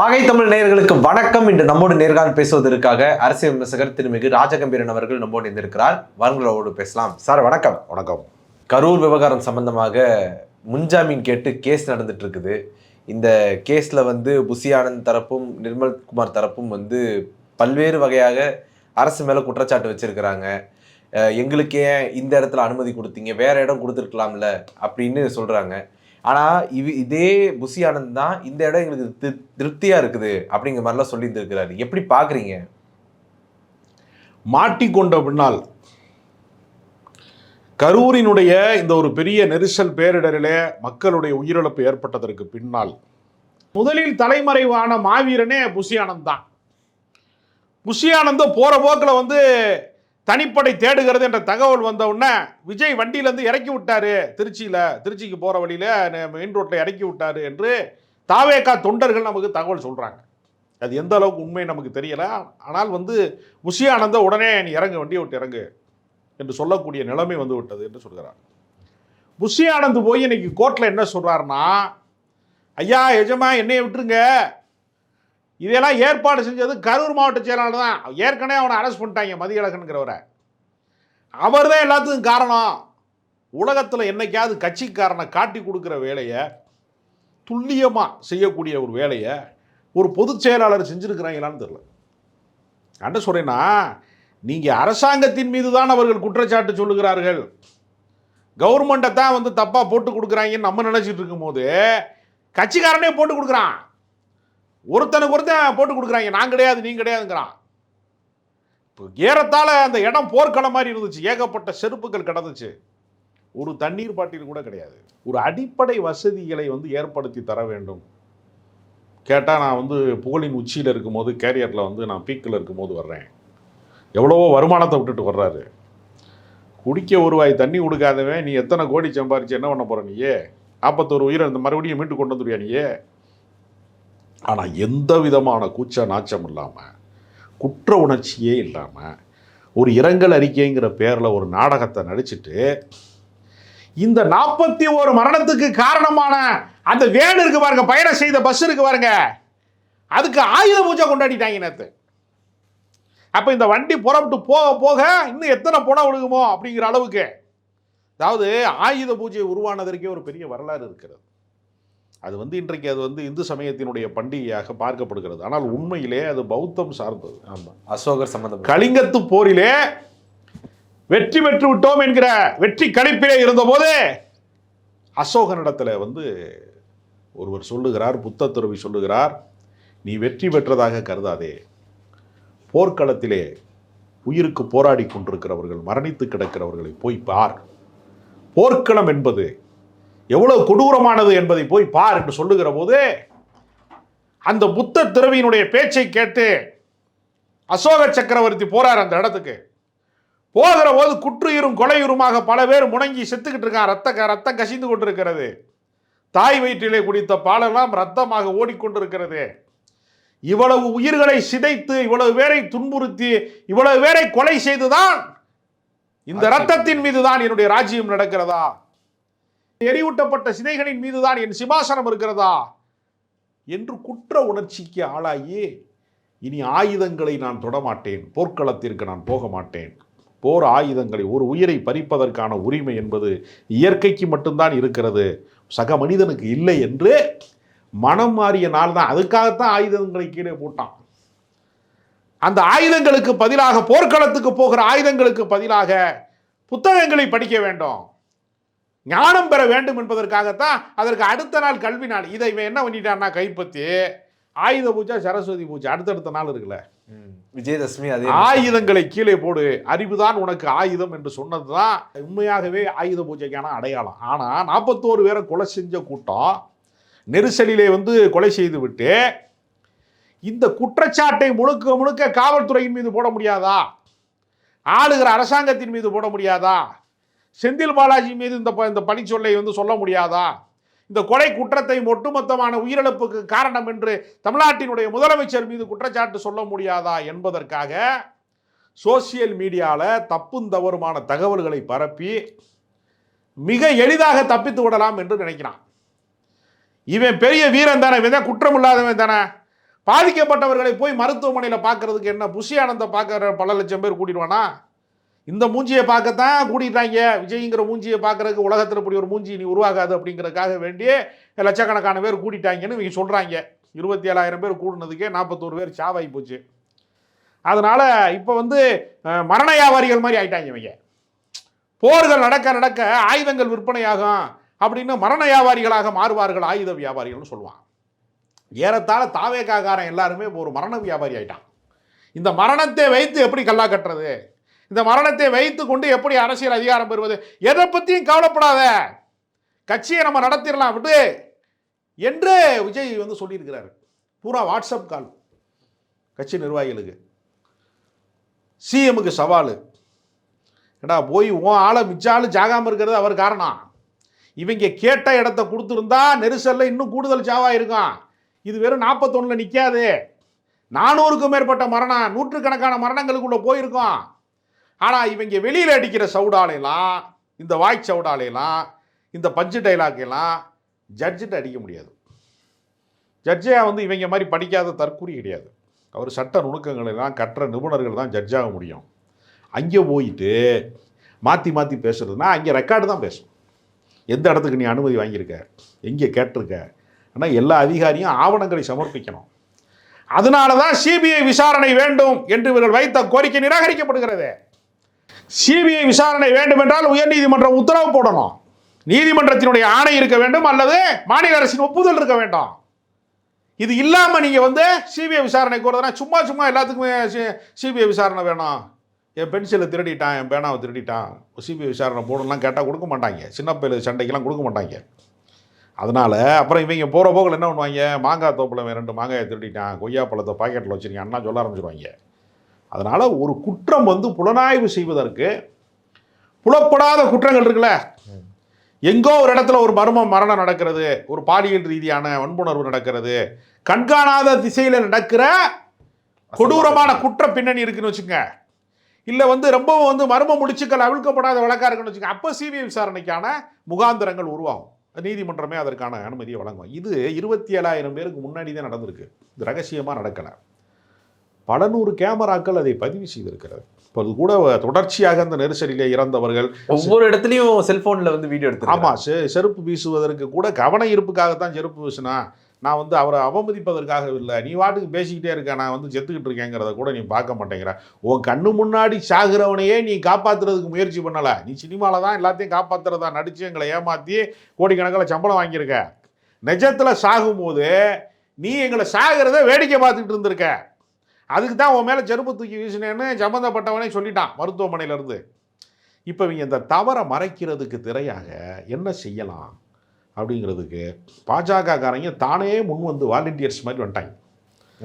வாகை தமிழ் நேயர்களுக்கு வணக்கம். இன்று நம்மோடு நேர்காணல் பேசுவதற்காக அரசியல் விமர்சகர் திருமிகு ராஜகம்பீரன் அவர்கள் நம்மோடு இருந்திருக்கிறார் வாங்களோடு பேசலாம். சார் வணக்கம். வணக்கம். கரூர் விவகாரம் சம்பந்தமாக முன்ஜாமீன் கேட்டு கேஸ் நடந்துட்டு இருக்குது. இந்த கேஸ்ல வந்து புசி ஆனந்த் தரப்பும் நிர்மல் குமார் தரப்பும் வந்து பல்வேறு வகையாக அரசு மேல குற்றச்சாட்டு வச்சிருக்கிறாங்க. எங்களுக்கு ஏன் இந்த இடத்துல அனுமதி கொடுத்தீங்க? வேற இடம் கொடுத்துருக்கலாம்ல? அப்படின்னு சொல்றாங்க. ஆனால் இது இதே புசி ஆனந்த் தான் இந்த இடம் எங்களுக்கு தி- திருப்தியாக இருக்குது அப்படிங்கிற மாதிரிலாம் சொல்லியிருந்துருக்கிறாரு. எப்படி பார்க்குறீங்க மாட்டிக்கொண்ட பின்னால். கரூரினுடைய இந்த ஒரு பெரிய நெரிசல் பேரிடரிலே மக்களுடைய உயிரிழப்பு ஏற்பட்டதற்கு பின்னால். முதலில் தலைமறைவான மாவீரனே புஷியானந்த் தான். புஷி போகிற போக்கில் வந்து தனிப்படை தேடுகிறது என்ற தகவல் வந்த உடனே விஜய் வண்டியிலேருந்து இறக்கி விட்டாரு. திருச்சியில் திருச்சிக்கு போகிற வழியில் மெயின் ரோட்டில் இறக்கி விட்டாரு என்று தாவேகா தொண்டர்கள் நமக்கு தகவல் சொல்கிறாங்க அது எந்த அளவுக்கு உண்மை நமக்கு தெரியல. ஆனால் வந்து புஷி உடனே நீ இறங்கு வண்டியை விட்டு இறங்கு என்று சொல்லக்கூடிய நிலைமை வந்து விட்டது என்று சொல்கிறார். புஷி ஆனந்த் போய் இன்னைக்கு கோர்ட்டில் என்ன சொல்கிறாருன்னா ஐயா எஜமா என்னைய விட்டுருங்க. இதெல்லாம் ஏற்பாடு செஞ்சது கரூர் மாவட்ட செயலாளர் தான். ஏற்கனவே அவனை அரெஸ்ட் பண்ணிட்டாங்க மதியழகனுங்கிறவரை அவர் தான் எல்லாத்துக்கும் காரணம். உலகத்தில் என்னைக்காவது கட்சிக்காரனை காட்டி கொடுக்குற வேலையை துல்லியமாக செய்யக்கூடிய ஒரு வேலையை ஒரு பொதுச் செயலாளர் செஞ்சுருக்கிறாங்களான்னு தெரில என்ன சொல்கிறேன்னா நீங்கள் அரசாங்கத்தின் மீது தான் அவர்கள் குற்றச்சாட்டு சொல்லுகிறார்கள். கவர்மெண்ட்டை தான் வந்து தப்பாக போட்டு கொடுக்குறாங்கன்னு நம்ம நினச்சிட்டு இருக்கும்போது கட்சிக்காரனே போட்டு கொடுக்குறான். ஒருத்தனுக்கு ஒருத்தன் போட்டு கொடுக்குறாங்க. நான் கிடையாது நீ கிடையாதுங்கிறான். இப்போ ஏறத்தாழ அந்த இடம் போர்க்களம் மாதிரி இருந்துச்சு. ஏகப்பட்ட செருப்புகள் கிடந்துச்சு. ஒரு தண்ணீர் பாட்டில் கூட கிடையாது. ஒரு அடிப்படை வசதிகளை வந்து ஏற்படுத்தி தர வேண்டும். கேட்டால் நான் வந்து புகழின் உச்சியில் இருக்கும்போது கேரியரில் வந்து நான் பீக்கில் இருக்கும்போது வர்றேன். எவ்வளவோ வருமானத்தை விட்டுட்டு வர்றாரு. குடிக்க ஒரு வாய் தண்ணி கொடுக்காதவன் நீ எத்தனை கோடி சம்பாரிச்சு என்ன பண்ண போகிற நீயே? நாற்பத்தோரு உயிரை இந்த மறுபடியும் மீட்டு கொண்டு வந்துடுவியா நீயே? ஆனால் எந்த விதமான கூச்ச நாச்சம் இல்லாமல் குற்ற உணர்ச்சியே இல்லாமல் ஒரு இரங்கல் அறிக்கைங்கிற பேரில் ஒரு நாடகத்தை நடிச்சுட்டு இந்த நாற்பத்தி ஒரு மரணத்துக்கு காரணமான அந்த வேன் இருக்கு பாருங்க பயணம் செய்த பஸ் இருக்கு பாருங்க அதுக்கு ஆயுத பூஜை கொண்டாடிட்டாங்க நேற்று அப்போ இந்த வண்டி புறப்பட்டு போக போக இன்னும் எத்தனை புடம் விழுகுமோ அப்படிங்கிற அளவுக்கு அதாவது ஆயுத பூஜை உருவானதற்கே ஒரு பெரிய வரலாறு இருக்கிறது. அது வந்து இன்றைக்கு அது வந்து இந்து சமயத்தினுடைய பண்டிகையாக பார்க்கப்படுகிறது. ஆனால் உண்மையிலே அது பௌத்தம் சார்ந்தது. ஆமா. அசோகர் சம்பந்தம் கலிங்கத்து போரிலே வெற்றி பெற்று விட்டோம் என்கிற வெற்றி கணிப்பிலே இருந்தபோது அசோகனிடத்தில் வந்து ஒருவர் சொல்லுகிறார் புத்த துறவி சொல்லுகிறார் நீ வெற்றி பெற்றதாக கருதாதே. போர்க்களத்திலே உயிருக்கு போராடி கொண்டிருக்கிறவர்கள் மரணித்து கிடக்கிறவர்களை போய் பார். போர்க்களம் என்பது எவ்வளவு கொடூரமானது என்பதை போய் பார் என்று சொல்லுகிற போது அந்த புத்த துறவியினுடைய பேச்சை கேட்டு அசோக சக்கரவர்த்தி போறார் அந்த இடத்துக்கு. போகிற போது குற்றுயிரும் கொலையுருமாக பல பேர் முணங்கி செத்துக்கிட்டு இருக்கான் ரத்த ரத்தம் கசிந்து கொண்டிருக்கிறது. தாய் வயிற்றிலே குடித்த பாலெல்லாம் ரத்தமாக ஓடிக்கொண்டிருக்கிறது. இவ்வளவு உயிர்களை சிதைத்து இவ்வளவு பேரை துன்புறுத்தி இவ்வளவு பேரை கொலை செய்துதான் இந்த ரத்தத்தின் மீதுதான் என்னுடைய ராஜ்யம் நடக்கிறதா? எரியூட்டப்பட்ட சிதைகளின் மீதுதான் என் சிம்மாசனம் இருக்கிறதா? என்று குற்ற உணர்ச்சிக்கு ஆளாகி இனி ஆயுதங்களை நான் தொடமாட்டேன். போர்க்களத்திற்கு நான் போக மாட்டேன் போர் ஆயுதங்களை ஒரு உயிரை பறிப்பதற்கான உரிமை என்பது இயற்கைக்கு மட்டும்தான் இருக்கிறது. சக மனிதனுக்கு இல்லை என்று மனம் மாறிய நாள் தான் அதுக்காகத்தான் ஆயுதங்களை கீழே போட்டான். அந்த ஆயுதங்களுக்கு பதிலாக போர்க்களத்துக்கு போகிற ஆயுதங்களுக்கு பதிலாக புத்தகங்களை படிக்க வேண்டும். ஞானம் பெற வேண்டும் என்பதற்காகத்தான் அதற்கு அடுத்த நாள் கல்வி நாள். இதை இவன் என்ன பண்ணிட்டான்னா கைப்பற்றி ஆயுத பூஜை சரஸ்வதி பூஜை அடுத்தடுத்த நாள் இருக்குல்ல. விஜயதசமி அதே ஆயுதங்களை கீழே போடு. அறிவுதான் உனக்கு ஆயுதம் என்று சொன்னதுதான் உண்மையாகவே ஆயுத பூஜைக்கான அடையாளம். ஆனா நாற்பத்தோரு பேரை கொலை செஞ்ச கூட்டம் நெரிசலிலே வந்து கொலை செய்து விட்டு இந்த குற்றச்சாட்டை முழுக்க முழுக்க காவல்துறையின் மீது போட முடியாதா? ஆளுகிற அரசாங்கத்தின் மீது போட முடியாதா? செந்தில் பாலாஜி மீது இந்த இந்த பழிச்சொல்லை வந்து சொல்ல முடியாதா? இந்த கொலை குற்றத்தை ஒட்டுமொத்தமான உயிரிழப்புக்கு காரணம் என்று தமிழ்நாட்டினுடைய முதலமைச்சர் மீது குற்றச்சாட்டு சொல்ல முடியாதா என்பதற்காக சோசியல் மீடியாவில் தப்பும் தவறுமான தகவல்களை பரப்பி மிக எளிதாக தப்பித்து விடலாம் என்று நினைக்கிறான். இவன் பெரிய வீரன் தானே இவன் தான் குற்றம் இல்லாதவன் தானே. பாதிக்கப்பட்டவர்களை போய் மருத்துவமனையில் பார்க்கறதுக்கு என்ன புஷி ஆனந்த பார்க்குற பல லட்சம் பேர் கூட்டிடுவானா இந்த மூஞ்சியை பார்க்கத்தான் கூட்டிட்டாங்க. விஜய்ங்கிற மூஞ்சியை பார்க்கறதுக்கு உலகத்தில் இப்படி ஒரு மூஞ்சி நீ உருவாகாது அப்படிங்கிறதுக்காக வேண்டிய லட்சக்கணக்கான பேர் கூட்டிட்டாங்கன்னு இவங்க சொல்கிறாங்க இருபத்தி ஏழாயிரம் பேர் கூடினதுக்கே நாற்பத்தோரு பேர் சாவாகி போச்சு. அதனால் இப்போ வந்து மரண வியாபாரிகள் மாதிரி ஆயிட்டாங்க இவங்க. போர்கள் நடக்க நடக்க ஆயுதங்கள் விற்பனையாகும் அப்படின்னு மரண வியாபாரிகளாக மாறுவார்கள் ஆயுத வியாபாரிகள்னு சொல்லுவான் ஏறத்தாழ தாவேக்காரன் எல்லாருமே இப்போ ஒரு மரண வியாபாரி ஆயிட்டான். இந்த மரணத்தை வைத்து எப்படி கல்லா கட்டுறது? இந்த மரணத்தை வைத்து கொண்டு எப்படி அரசியல் அதிகாரம் பெறுவது? எதை பற்றியும் கவலைப்படாத. கட்சியை நம்ம நடத்திடலாம். விட்டு என்று விஜய் வந்து சொல்லியிருக்கிறாரு. பூரா வாட்ஸ்அப் கால். கட்சி நிர்வாகிகளுக்கு. சிஎம்முக்கு சவால். ஏடா போய் உன் ஆளை மிச்ச ஜாகாமல் இருக்கிறது அவர் காரணம். இவங்க கேட்ட இடத்த கொடுத்துருந்தா நெரிசலில் இன்னும் கூடுதல் சாவாக இருக்கும். இது வெறும் நாற்பத்தொன்னில் நிற்காது நானூறுக்கும் மேற்பட்ட மரணம் நூற்றுக்கணக்கான மரணங்களுக்குள்ளே போயிருக்கோம். ஆனால் இவங்க வெளியில் அடிக்கிற சவுடாலையெல்லாம் இந்த வாய் சவுடாலையெல்லாம் இந்த பஞ்சு டைலாக்கெல்லாம் ஜட்ஜிட்ட அடிக்க முடியாது. ஜட்ஜே வந்து இவங்க மாதிரி படிக்காத தற்கூறி கிடையாது. அவர் சட்ட நுணுக்கங்களெல்லாம் கற்ற நிபுணர்கள் தான் ஜட்ஜாக முடியும். அங்கே போயிட்டு மாற்றி மாற்றி பேசுறதுனா அங்கே ரெக்கார்டு தான் பேசும். எந்த இடத்துக்கு நீ அனுமதி வாங்கியிருக்க? எங்கே கேட்டிருக்க? ஆனால் எல்லா அதிகாரியும் ஆவணங்களை சமர்ப்பிக்கணும். அதனால தான் சிபிஐ விசாரணை வேண்டும் என்று இவர்கள் வைத்த கோரிக்கை நிராகரிக்கப்படுகிறது. சிபிஐ விசாரணை வேண்டும் என்றால் உயர்நீதிமன்றம் உத்தரவு போடணும். நீதிமன்றத்தினுடைய ஆணை இருக்க வேண்டும் அல்லது மாநில அரசின் ஒப்புதல் இருக்க வேண்டும். இது இல்லாமல் நீங்கள் வந்து சிபிஐ விசாரணை கூறதுனா சும்மா சும்மா எல்லாத்துக்குமே சிபிஐ விசாரணை வேணும். என் பென்சிலை திருடிட்டான் என் பேனாவை திருடிட்டான். சிபிஐ விசாரணை போடணும்லாம் கேட்டால் கொடுக்க மாட்டாங்க. சின்ன பிள்ளை சண்டைக்கெல்லாம் கொடுக்க மாட்டாங்க. அதனால் அப்புறம் இவங்க போகிற போக்கில் என்ன பண்ணுவாங்க? மாங்காய் தோப்பில் ரெண்டு மாங்காயை திருடிட்டான். கொய்யா பழத்தை பாக்கெட்டில் வச்சுருக்கேன். அண்ணா சொல்ல ஆரம்பிச்சிருவாங்க. அதனால் ஒரு குற்றம் வந்து புலனாய்வு செய்வதற்கு புலப்படாத குற்றங்கள் இருக்குல்ல? எங்கோ ஒரு இடத்துல ஒரு மர்ம மரணம் நடக்கிறது ஒரு பாலியல் ரீதியான வன்புணர்வு நடக்கிறது கண்காணாத திசையில் நடக்கிற கொடூரமான குற்ற பின்னணி இருக்குன்னு வச்சுங்க இல்லை வந்து ரொம்பவும் வந்து மர்ம முடிச்சுக்கள் அவிழ்க்கப்படாத வழக்கா இருக்குன்னு வச்சுங்க அப்போ சிபிஐ விசாரணைக்கான முகாந்திரங்கள் உருவாகும். நீதிமன்றமே அதற்கான அனுமதியை வழங்கும். இது இருபத்தி ஏழாயிரம் பேருக்கு முன்னாடி தான் நடந்திருக்கு. இது ரகசியமாக நடக்கலை. பல நூறு கேமராக்கள் அதை பதிவு செய்திருக்கிறது. இப்போ அது கூட தொடர்ச்சியாக அந்த நெரிசலிலே இறந்தவர்கள் ஒவ்வொரு இடத்துலயும் செல்போன்ல வந்து வீடியோ எடுத்து ஆமாம் செ செருப்பு வீசுவதற்கு கூட கவன ஈர்ப்புக்காகத்தான் செருப்பு வீசினா நான் வந்து அவரை அவமதிப்பதற்காக இல்லை. நீ வாட்டுக்கு பேசிக்கிட்டே இருக்க நான் வந்து செத்துக்கிட்டு இருக்கேங்கிறத கூட நீ பார்க்க மாட்டேங்கிற. உன் கண்ணு முன்னாடி சாகுறவனையே நீ காப்பாத்துறதுக்கு முயற்சி பண்ணலை. நீ சினிமாவில் தான் எல்லாத்தையும் காப்பாத்துறதா நடித்து எங்களை ஏமாற்றி கோடிக்கணக்கில் சம்பளம் வாங்கியிருக்க. நிஜத்தில் சாகும்போது நீ எங்களை சாகிறத வேடிக்கை பார்த்துக்கிட்டு இருந்திருக்க. அதுக்கு தான் உன் மேலே செருப்பு தூக்கி வீசினேன்னு சம்மந்தப்பட்டவனே சொல்லிட்டான் மருத்துவமனையிலேருந்து. இப்போ இவங்க இந்த தவறை மறைக்கிறதுக்கு திரையாக என்ன செய்யலாம் அப்படிங்கிறதுக்கு பாஜக காரங்க தானே முன் வந்து வாலண்டியர்ஸ் மாதிரி வந்துட்டாங்க.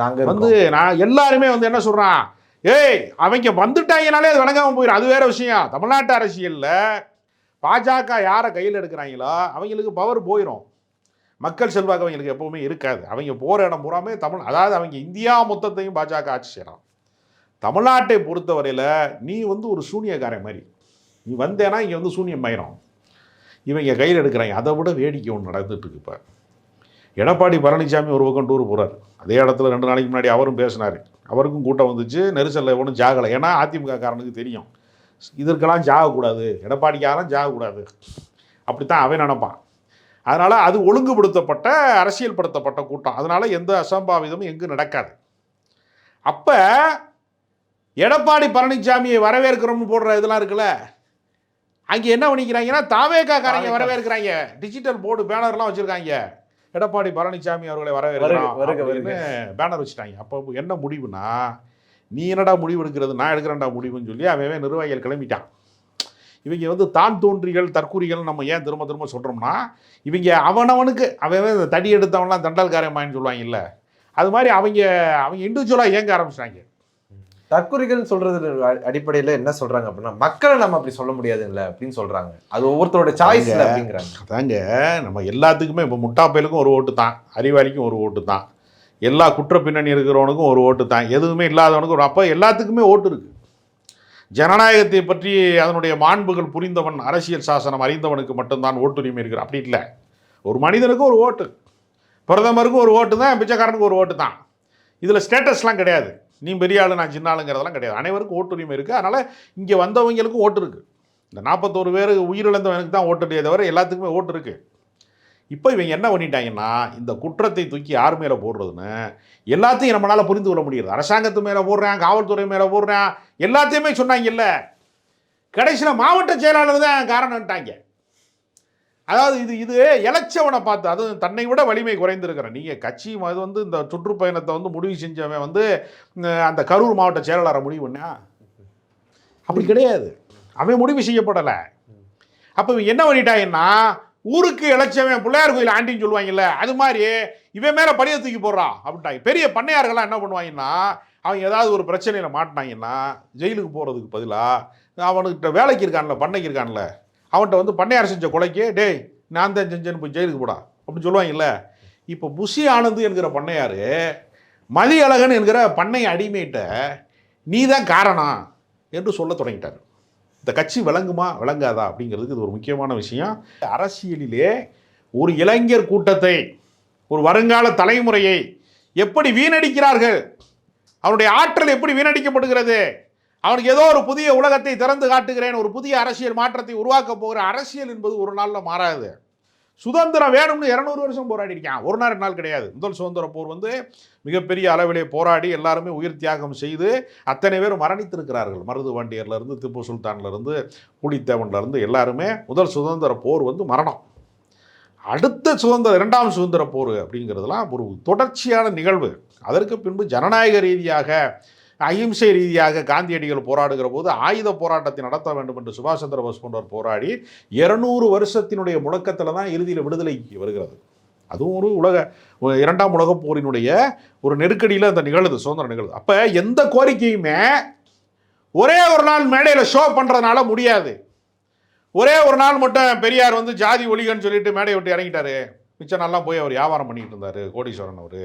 நாங்க வந்து நான் எல்லாருமே வந்து என்ன சொல்றான்? ஏய் அவங்க வந்துட்டாங்கனாலே அது வணங்காம போயிடும் அது வேற விஷயம். தமிழ்நாட்டு அரசியல்ல பாஜக யாரை கையில் எடுக்கிறாங்களோ அவங்களுக்கு பவர் போயிடும் மக்கள் செல்வாக்கு அவங்களுக்கு எப்பவுமே இருக்காது. அவங்க போகிற இடம் பூராமே தமிழ் அதாவது அவங்க இந்தியா மொத்தத்தையும் பாஜக ஆட்சி செய்கிறான் தமிழ்நாட்டை பொறுத்தவரையில் நீ வந்து ஒரு சூனியக்காரன் மாதிரி. நீ வந்தேன்னா இங்கே வந்து சூனியம் பயிரும் இவங்க கையில் எடுக்கிறாங்க. அதை விட வேடிக்கை ஒன்று நடந்துட்டு இருக்கு இப்போ. எடப்பாடி பழனிசாமி ஒரு பக்கம் டூர் போகிறார் அதே இடத்துல ரெண்டு நாளைக்கு முன்னாடி அவரும் பேசினார். அவருக்கும் கூட்டம் வந்துச்சு. நெரிசலில் ஒன்றும் ஜாகலை. ஏன்னா அதிமுக காரனுக்கு தெரியும். இதற்கெல்லாம் ஜாகக்கூடாது. எடப்பாடிக்காரன் ஜாகக்கூடாது. அப்படித்தான் அவன் நினப்பான். அதனால் அது ஒழுங்குபடுத்தப்பட்ட அரசியல்படுத்தப்பட்ட கூட்டம். அதனால் எந்த அசம்பாவிதமும் எங்கும் நடக்காது. அப்போ எடப்பாடி பழனிசாமியை வரவேற்கிறோம்னு போடுற இதெல்லாம் இருக்குல்ல? அங்கே என்ன பண்ணிக்கிறாங்கன்னா தாவேக்கா. காரங்க தாவேகா. வரவேற்கிறாங்க. டிஜிட்டல் போர்டு பேனர்லாம் வச்சுருக்காங்க. எடப்பாடி பழனிசாமி அவர்களை வரவேற்கிறோம் பேனர் வச்சுட்டாங்க. அப்போ என்ன முடிவுனா நீ என்னடா முடிவு எடுக்கிறது? நான் எடுக்கிறேன்டா முடிவுன்னு சொல்லி அவன் நிர்வாகிகள் கிளம்பிட்டான். இவங்க வந்து தான் தோன்றிகள் தற்கூரிகள் நம்ம ஏன் திரும்ப திரும்ப சொல்கிறோம்னா இவங்க அவனவனுக்கு அவன் தடி எடுத்தவன்லாம் தண்டல்காரமாயின்னு சொல்லுவாங்கல்ல அது மாதிரி அவங்க அவங்க இண்டிவிஜுவலாக இயங்க ஆரம்பிச்சிட்டாங்க. தற்குறிகள் சொல்றது அடிப்படையில என்ன சொல்றாங்க அப்படின்னா மக்களை நம்ம அப்படி சொல்ல முடியாதுல்ல அப்படின்னு சொல்றாங்க. அது ஒவ்வொருத்தரோட சாய்ஸ் அப்படிங்கிறாங்க. அதாங்க நம்ம எல்லாத்துக்குமே இப்போ முட்டாப்பயலுக்கும் ஒரு ஓட்டு தான் அறிவாளிக்கும் ஒரு ஓட்டு தான். எல்லா குற்ற பின்னணி இருக்கிறவனுக்கும் ஒரு ஓட்டு தான் எதுவுமே இல்லாதவனுக்கும் ஒரு அப்போ எல்லாத்துக்குமே ஓட்டு இருக்கு. ஜனநாயகத்தை பற்றி அதனுடைய மாண்புகள் புரிந்தவன் அரசியல் சாசனம் அறிந்தவனுக்கு மட்டும்தான் ஓட்டுரிமை இருக்குது அப்படி இல்லை. ஒரு மனிதனுக்கு ஒரு ஓட்டு. பிரதமருக்கும் ஒரு ஓட்டு தான் பிச்சைக்காரனுக்கு ஒரு ஓட்டு தான். இதில் ஸ்டேட்டஸ்லாம் கிடையாது. நீ பெரிய ஆளு நான் சின்ன ஆளுங்கிறதெல்லாம் கிடையாது. அனைவருக்கும் ஓட்டுரிமை இருக்குது அதனால் இங்கே வந்தவங்களுக்கும் ஓட்டு இருக்குது இந்த நாற்பத்தோரு பேர் உயிரிழந்தவனுக்கு தான் ஓட்டு இல்லையே தவிர எல்லாத்துக்குமே ஓட்டு இருக்குது இப்போ இவங்க என்ன பண்ணிட்டாங்கன்னா இந்த குற்றத்தை தூக்கி யார் மேலே போடுறதுன்னு எல்லாத்தையும் நம்மளால் புரிந்து கொள்ள முடியுது அரசாங்கத்து மேலே போடுறேன் காவல்துறை மேலே போடுறேன் எல்லாத்தையுமே சொன்னாங்கல்ல. கடைசியில் மாவட்ட செயலாளர் தான் காரணம்ட்டாங்க. அதாவது இது இது இலச்சவனை பார்த்து அது தன்னை விட வலிமை குறைந்திருக்கிறேன் நீங்கள் கட்சி அது வந்து இந்த சுற்றுப்பயணத்தை வந்து முடிவு செஞ்சவன் வந்து அந்த கரூர் மாவட்ட செயலாளரை முடிவு பண்ணா அப்படி கிடையாது. அவன் முடிவு செய்யப்படலை. அப்போ இவன் என்ன பண்ணிட்டாங்கன்னா ஊருக்கு இழைச்சவன் பிள்ளையார் கோயில் ஆண்டின்னு சொல்லுவாங்கல்ல அது மாதிரி இவன் மேலே பழிய தூக்கி போடுறான் அப்படின்ட்டாங்க. பெரிய பண்ணையார்கள்லாம் என்ன பண்ணுவாங்கன்னா அவங்க ஏதாவது ஒரு பிரச்சனையில் மாட்டினாங்கன்னா ஜெயிலுக்கு போகிறதுக்கு பதிலாக அவனுக்கிட்ட வேலைக்கு இருக்கான்ல பண்ணைக்கு இருக்கான்ல அவன்கிட்ட வந்து பண்ணையார் செஞ்ச கொலைக்கு டேய் நான் தான் செஞ்சேன்னு போய் ஜெயிலுக்கு போடா அப்படின்னு சொல்லுவாங்கல்ல. இப்போ புஷி ஆனந்த் என்கிற பண்ணையார் மதியழகன் என்கிற பண்ணை அடிமையிட்ட நீ தான் காரணம் என்று சொல்ல தொடங்கிட்டார். இந்த கட்சி விளங்குமா விளங்காதா அப்படிங்கிறதுக்கு இது ஒரு முக்கியமான விஷயம். அரசியலிலே ஒரு இளைஞர் கூட்டத்தை ஒரு வருங்கால தலைமுறையை எப்படி வீணடிக்கிறார்கள்? அவனுடைய ஆற்றல் எப்படி வீணடிக்கப்படுகிறது? அவனுக்கு ஏதோ ஒரு புதிய உலகத்தை திறந்து காட்டுகிறேன் ஒரு புதிய அரசியல் மாற்றத்தை உருவாக்கப் போகிற அரசியல் என்பது ஒரு நாளில் மாறாது. சுதந்திரம் வேணும்னு இரநூறு வருஷம் போராடி இருக்கான் ஒரு நாள் ரெண்டு நாள் கிடையாது. முதல் சுதந்திர போர் வந்து மிகப்பெரிய அளவிலே போராடி எல்லாருமே உயிர் தியாகம் செய்து அத்தனை பேர் மரணித்திருக்கிறார்கள். மருது வாண்டியர்லேருந்து திப்பு சுல்தான்லேருந்து புலித்தேவன்லேருந்து எல்லாருமே முதல் சுதந்திர போர் வந்து மரணம். அடுத்த சுதந்திர இரண்டாம் சுதந்திர போர் அப்படிங்கிறதுலாம் ஒரு தொடர்ச்சியான நிகழ்வு. அதற்கு பின்பு ஜனநாயக ரீதியாக அகிம்சை ரீதியாக காந்தியடிகள் போராடுகிற போது ஆயுத போராட்டத்தை நடத்த வேண்டும் என்று சுபாஷ் சந்திர போஸ் போன்றவர் போராடி இருநூறு வருஷத்தினுடைய முழக்கத்தில் தான் இறுதியில் விடுதலை வருகிறது. அதுவும் ஒரு உலக இரண்டாம் உலக போரினுடைய ஒரு நெருக்கடியில் அந்த நிகழுது சுதந்திரம் நிகழுது. அப்போ எந்த கோரிக்கையுமே ஒரே ஒரு நாள் மேடையில் ஷோ பண்ணுறதுனால முடியாது. ஒரே ஒரு நாள் மட்டும் பெரியார் வந்து ஜாதி ஒலிகன்னு சொல்லிட்டு மேடையை விட்டு இறங்கிட்டாரு. மிச்ச நாள்லாம் போய் அவர் வியாபாரம் பண்ணிட்டு இருந்தார் கோடீஸ்வரன் அவர்.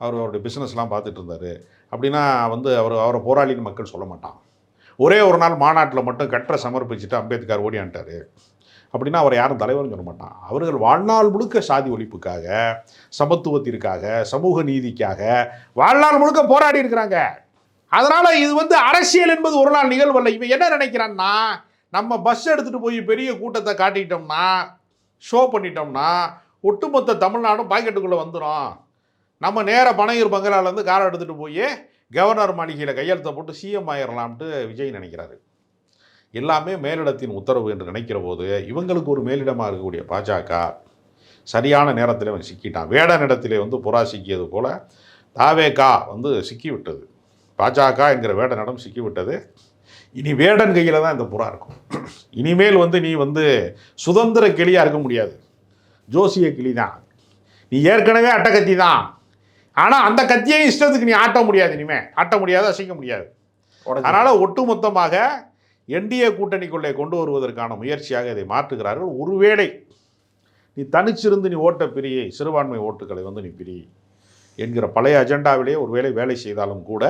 அவர் அவருடைய பிஸ்னஸ்லாம் பார்த்துட்டு இருந்தார். அப்படின்னா வந்து அவர் அவரை போராளின்னு மக்கள் சொல்ல மாட்டான். ஒரே ஒரு நாள் மாநாட்டில் மட்டும் கற்ற சமர்ப்பிச்சுட்டு அம்பேத்கர் ஓடியான்ட்டார் அப்படின்னா அவரை யாரும் தலைவர்னு சொல்ல மாட்டான். அவர்கள் வாழ்நாள் முழுக்க சாதி ஒழிப்புக்காக சமத்துவத்திற்காக சமூக நீதிக்காக வாழ்நாள் முழுக்க போராடி இருக்கிறாங்க. அதனால் இது வந்து அரசியல் என்பது ஒரு நாள் நிகழ்வல்ல. இவன் என்ன நினைக்கிறான்னா நம்ம பஸ் எடுத்துகிட்டு போய் பெரிய கூட்டத்தை காட்டிட்டோம்னா ஷோ பண்ணிட்டோம்னா ஒட்டுமொத்த தமிழ்நாடும் பாக்கெட்டுக்குள்ளே வந்துடும் நம்ம நேராக பனையூர் பங்களாலேருந்து காரை எடுத்துகிட்டு போய் கவர்னர் மாளிகையில் கையெழுத்தை போட்டு சிஎம் ஆயிடலாம்ட்டு விஜய் நினைக்கிறாரு. எல்லாமே மேலிடத்தின் உத்தரவு என்று நினைக்கிற போது இவங்களுக்கு ஒரு மேலிடமாக இருக்கக்கூடிய பாஜக சரியான நேரத்தில் அவன் சிக்கிட்டான். வேடனிடத்திலே வந்து புறா சிக்கியது போல் தாவேகா வந்து சிக்கிவிட்டது. பாஜக என்கிற வேடனிடம் சிக்கிவிட்டது. இனி வேடன் கையில் தான் இந்த புறா இருக்கும். இனிமேல் வந்து நீ வந்து சுதந்திர கிளியாக இருக்க முடியாது. ஜோசிய கிளி தான் நீ ஏற்கனவே அட்டகத்தி தான் ஆனால் அந்த கத்தியை இஷ்டத்துக்கு நீ ஆட்ட முடியாது இனிமே. ஆட்ட முடியாது அசைக்க முடியாது. அதனால் ஒட்டுமொத்தமாக என்டிஏ கூட்டணிக்குள்ளே கொண்டு வருவதற்கான முயற்சியாக இதை மாற்றுகிறார்கள். ஒருவேளை நீ தனிச்சிருந்து நீ ஓட்ட பிரியை சிறுபான்மை ஓட்டுகளை வந்து நீ பிரி என்கிற பழைய அஜெண்டாவிலே ஒருவேளை வேலை செய்தாலும் கூட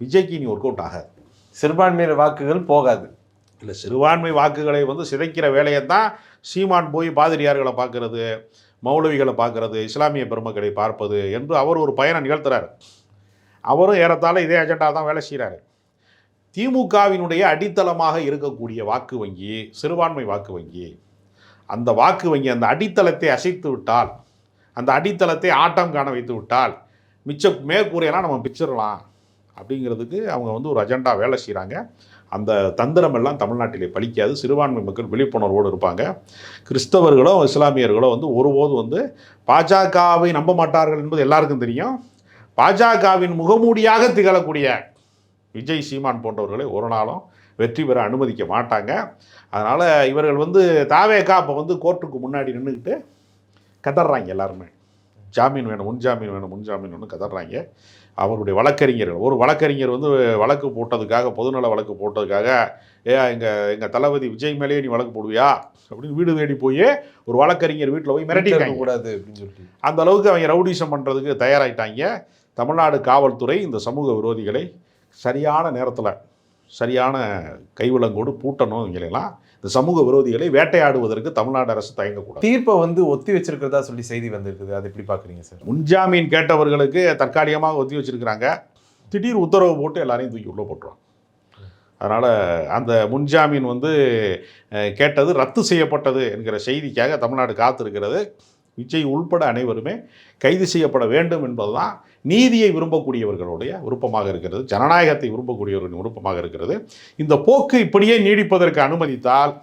விஜய்க்கு நீ ஒர்க் அவுட் ஆகாது. சிறுபான்மையினர் வாக்குகள் போகாது. இல்லை சிறுபான்மை வாக்குகளை வந்து சிதைக்கிற வேலையை தான் சீமான் போய் பாதிரியார்களை பார்க்கறது. மௌலவிகளை பார்க்கறது இஸ்லாமிய பெருமக்களை பார்ப்பது என்று அவர் ஒரு பயணம் நிகழ்த்துறாரு. அவரும் ஏறத்தாழ இதே அஜெண்டா தான் வேலை செய்கிறாரு திமுகவினுடைய அடித்தளமாக இருக்கக்கூடிய வாக்கு வங்கி சிறுபான்மை வாக்கு வங்கி அந்த வாக்கு வங்கி அந்த அடித்தளத்தை அசைத்து விட்டால் அந்த அடித்தளத்தை ஆட்டம் காண வைத்து விட்டால் மிச்ச மேற்கூரையெல்லாம் நம்ம பிச்சிடலாம் அப்படிங்கிறதுக்கு அவங்க வந்து ஒரு அஜெண்டா வேலை செய்கிறாங்க அந்த தந்திரம் எல்லாம் தமிழ்நாட்டிலே பலிக்காது. சிறுபான்மை மக்கள் விழிப்புணர்வோடு இருப்பாங்க. கிறிஸ்தவர்களோ இஸ்லாமியர்களோ வந்து ஒருபோதும் வந்து பாஜகவை நம்ப மாட்டார்கள் என்பது எல்லாருக்கும் தெரியும். பாஜகவின் முகமூடியாக திகழக்கூடிய விஜய் சீமான் போன்றவர்களை ஒரு நாளும் வெற்றி பெற அனுமதிக்க மாட்டாங்க. அதனால் இவர்கள் வந்து தாவேக்கா அப்போ வந்து கோர்ட்டுக்கு முன்னாடி நின்றுக்கிட்டு கதறாங்க எல்லாருமே. ஜாமீன் வேணும் முன் ஜாமீன் வேணும் முன் ஜாமீன் வேணும் கதறாங்க அவருடைய வழக்கறிஞர்கள். ஒரு வழக்கறிஞர் வந்து வழக்கு போட்டதுக்காக பொதுநல வழக்கு போட்டதுக்காக ஏ எங்கள் எங்கள் தளபதி விஜய் மேலேயே நீ வழக்கு போடுவியா? அப்படின்னு வீடு தேடி போய் ஒரு வழக்கறிஞர் வீட்டில் போய் மிரட்டிட்டாங்க. கூடாது அப்படின்னு சொல்லிட்டு. அந்த அளவுக்கு அவங்க ரவுடிசம் பண்ணுறதுக்கு தயாராகிட்டாங்க தமிழ்நாடு காவல்துறை இந்த சமூக விரோதிகளை சரியான நேரத்தில் சரியான கைவிலங்கோடு பூட்டணும் இவங்களெல்லாம் இந்த சமூக விரோதிகளை வேட்டையாடுவதற்கு தமிழ்நாடு அரசு தயங்கக்கூடாது. தீர்ப்பை வந்து ஒத்தி வச்சிருக்கிறதா சொல்லி செய்தி வந்திருக்குது. அது எப்படி பாக்குறீங்க சார்? முன்ஜாமீன் கேட்டவர்களுக்கு தற்காலிகமாக ஒத்தி வச்சிருக்கிறாங்க. திடீர் உத்தரவு போட்டு எல்லாரையும் தூக்கி உள்ளே போட்டுருவாங்க. அதனால் அந்த முன்ஜாமீன் வந்து கேட்டது ரத்து செய்யப்பட்டது என்கிற செய்திக்காக தமிழ்நாடு காத்திருக்கிறது. விஜய் உள்பட அனைவருமே கைது செய்யப்பட வேண்டும் என்பதுதான் நீதியை விரும்பக்கூடியவர்களுடைய விருப்பமாக இருக்கிறது ஜனநாயகத்தை விரும்பக்கூடியவர்களின் விருப்பமாக இருக்கிறது. இந்த போக்கு இப்படியே நீடிப்பதற்கு அனுமதித்தால்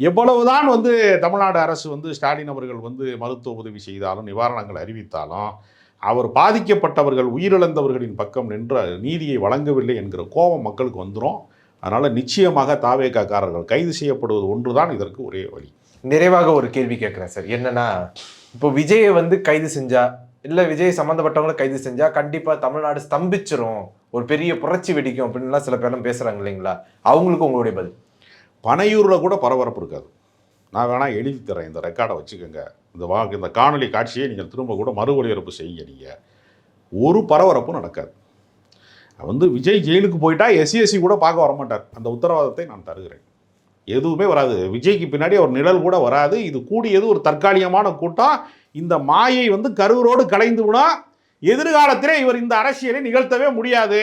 எவ்வளவுதான் வந்து தமிழ்நாடு அரசு வந்து ஸ்டாலின் அவர்கள் வந்து மருத்துவ உதவி செய்தாலும் நிவாரணங்கள் அறிவித்தாலும் அவர் பாதிக்கப்பட்டவர்கள் உயிரிழந்தவர்களின் பக்கம் நின்ற நீதியை வழங்கவில்லை என்கிற கோபம் மக்களுக்கு வந்துடும் அதனால் நிச்சயமாக தாவேக்காக்காரர்கள் கைது செய்யப்படுவது ஒன்றுதான் இதற்கு ஒரே வழி. நிறைவாக ஒரு கேள்வி கேட்குறேன் சார். என்னென்னா இப்போ விஜயை வந்து கைது செஞ்சால் இல்லை விஜய் சம்மந்தப்பட்டவங்களை கைது செஞ்சால் கண்டிப்பாக தமிழ்நாடு ஸ்தம்பிச்சிரும். ஒரு பெரிய புரட்சி வெடிக்கும் அப்படின்லாம் சில பேரும் பேசுகிறாங்க இல்லைங்களா? அவங்களுக்கு உங்களுடைய பதில். பனையூரில் கூட பரபரப்பு இருக்காது. நான் வேணால் எழுதி தரேன் இந்த ரெக்கார்டை வச்சுக்கோங்க. இந்த வா இந்த காணொலி காட்சியை நீங்கள் திரும்ப கூட மறு ஒளிபரப்பு செய்யுங்க நீங்கள் ஒரு பரபரப்பும் நடக்காது. வந்து விஜய் ஜெயிலுக்கு போயிட்டா எஸ்சிஎஸ்சி கூட பார்க்க வரமாட்டார். அந்த உத்தரவாதத்தை நான் தருகிறேன். எதுவுமே வராது. விஜய்க்கு பின்னாடி ஒரு நிழல் கூட வராது. இது கூடியது ஒரு தற்காலிகமான கூட்டம் இந்த மாயை வந்து கருவரோடு கலைந்து விடும் எதிர்காலத்திலே இவர் இந்த அரசியலை நிகழ்த்தவே முடியாது.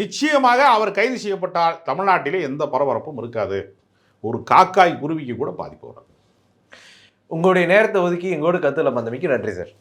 நிச்சயமாக அவர் கைது செய்யப்பட்டால் தமிழ்நாட்டிலே எந்த பரபரப்பும் இருக்காது. ஒரு காக்காய் குருவிக்கு கூட பாதிப்பு வரும் உங்களுடைய நேரத்தை ஒதுக்கி எங்களோட கருத்துல பந்தமைக்கு நன்றி சார்.